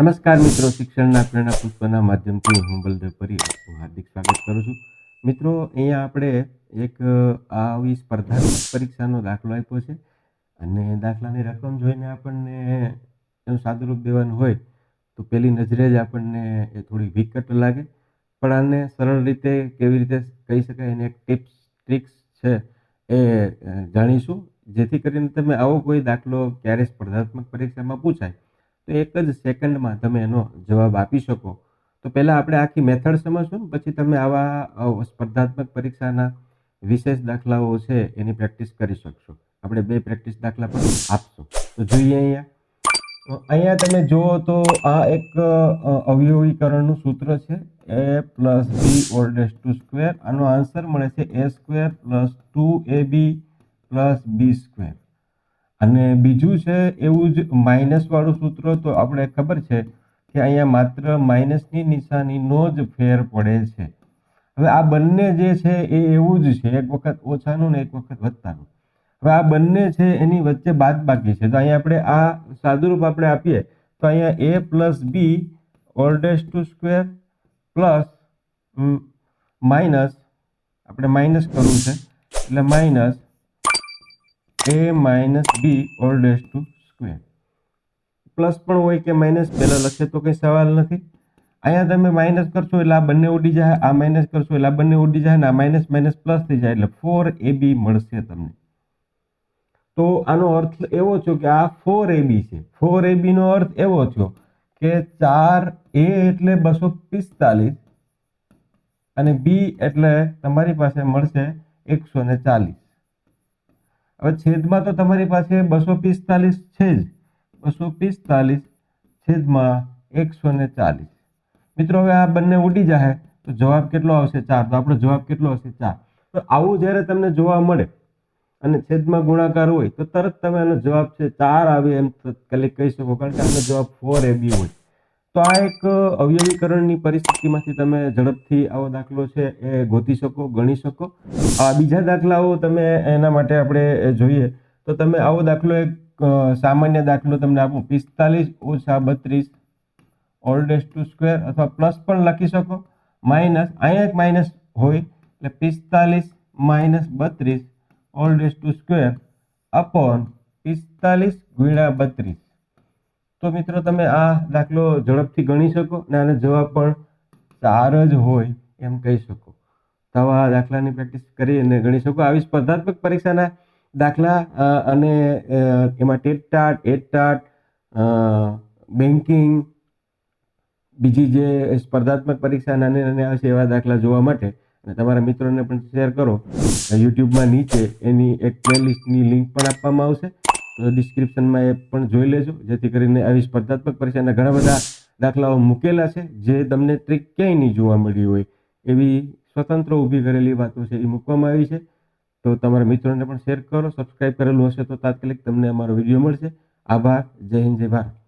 નમસ્કાર મિત્રો, શિક્ષણના પ્રેરણા પુષ્પના માધ્યમથી હું બલદેવ પરી હાર્દિક સ્વાગત કરું છું. મિત્રો, અહીંયા આપણે એક આવી સ્પર્ધાત્મક પરીક્ષાનો દાખલો આપ્યો છે અને દાખલાની રકમ જોઈને આપણને એનું સાદુરૂપ દેવાનું હોય તો પહેલી નજરે જ આપણને એ થોડી વિકટ લાગે. પણ આને સરળ રીતે કેવી રીતે કહી શકાય? એને એક ટિપ્સ, ટ્રિક્સ છે એ જાણીશું. જેથી કરીને તમે આવો કોઈ દાખલો ક્યારે સ્પર્ધાત્મક પરીક્ષામાં પૂછાય. તો એક જ સેકન્ડમાં તમે એનો જવાબ આપી શકો. તો પહેલાં આપણે આખી મેથડ સમજશું પછી તમે આવા સ્પર્ધાત્મક પરીક્ષાના વિશેષ દાખલાઓ છે એની પ્રેક્ટિસ કરી શકશો. આપણે બે પ્રેક્ટિસ દાખલા પણ આપશું. તો જોઈએ અહીંયા. અહીંયા તમે જુઓ તો આ એક અવયવીકરણનું સૂત્ર છે. A plus B whole dash two square આનો આન્સર મળે છે A square plus two A B plus B square અને બીજું છે, એવું જ માઇનસ વાળું સૂત્ર તો આપણે ખબર છે કે અહીંયા માત્ર માઇનસની નિશાનીનો જ ફેર પડે છે. હવે આ બંને જે છે એ એવું જ છે, એક વખત ઓછાનું ને એક વખત વત્તાનું હવે આ બંને છે એની વચ્ચે બાદ બાકી છે. તો અહીંયા આપણે આ સાદુરૂપ આપણે આપીએ, તો અહીંયા A plus B whole dash two square plus minus આપણે માઇનસ કરવું છે. એટલે minus A minus B whole dash two square plus પણ હોય કે માઇનસ પહેલાં લખે તો કંઈ સવાલ નથી. અહીંયા તમે માઇનસ કરશો એટલે આ બંને ઉડી જાય, આ માઇનસ કરશો એટલે આ બંને ઉડી જાય ને આ માઇનસ માઇનસ પ્લસ થઈ જાય એટલે ફોર એ બી મળશે તમને. તો આનો અર્થ એવો થયો કે આ ફોર એ બી છે. ફોર એ બીનો અર્થ એવો થયો કે ચાર એ એટલે બસો પિસ્તાલીસ અને બી એટલે તમારી પાસે મળશે એકસો ને ચાલીસ. હવે છેદમાં તો તમારી પાસે બસો પિસ્તાલીસ છે જ. બસો પિસ્તાલીસ છેદમાં એકસો ને ચાલીસ. મિત્રો, હવે આ બંને ઉડી જાય તો જવાબ કેટલો આવશે ચાર? તો આપણો જવાબ કેટલો હશે ચાર? તો આવું જ્યારે તમને જોવા મળે અને છેદમાં ગુણાકાર હોય, તો તરત તમે એનો જવાબ છે ચાર આવે એમ કલેક્ટ કહી શકો, કારણ કે આનો જવાબ ફોર એ બી હોય. તો આ એક અવયવીકરણની પરિસ્થિતિમાંથી તમે ઝડપથી આવો દાખલો છે, એ ગોતી શકો, ગણી શકો. આ બીજા દાખલાઓ તમે એના માટે આપણે જોઈએ. તો તમે આવો દાખલો એક સામાન્ય દાખલો તમને આપું. પિસ્તાલીસ ઓછા બત્રીસ ઓલ ડેશ ટુ સ્ક્વેર અથવા પ્લસ પણ લખી શકો. માઇનસ, અહીંયા એક માઇનસ હોય, એટલે પિસ્તાલીસ માઇનસ બત્રીસ whole dash two square, upon પિસ્તાલીસ ગુણ્યા બત્રીસ. તો મિત્રો તમે આ દાખલો ઝડપથી ગણી શકો ને આનો જવાબ પણ સાર જ હોય એમ કહી શકો. તો આ દાખલાની પ્રેક્ટિસ કરી અને ગણી શકો. આવી સ્પર્ધાત્મક પરીક્ષાના દાખલા અને એમાં TET TAT, at TAT banking બીજી જે સ્પર્ધાત્મક પરીક્ષા નાની નાની આવે છે એવા દાખલા જોવા માટે અને તમારા મિત્રોને પણ શેર કરો. યુટ્યુબમાં નીચે એની એક પ્લેલિસ્ટની લિંક પણ આપવામાં આવશે. ડિસ્ક્રિપ્શનમાં એ પણ જોઈ લેજો. જેથી કરીને આવી સ્પર્ધાત્મક પરીક્ષાના ઘણા બધા દાખલાઓ મૂકેલા છે, જે તમને ટ્રીક ક્યાંય નહીં જોવા મળી હોય એવી સ્વતંત્ર ઊભી કરેલી વાતો છે એ મૂકવામાં આવી છે. તો તમારા મિત્રોને પણ શેર કરો સબસ્ક્રાઇબ કરેલું હશે તો તાત્કાલિક તમને અમારો વીડિયો મળશે. આભાર, જય હિન્દ, જય ભારત.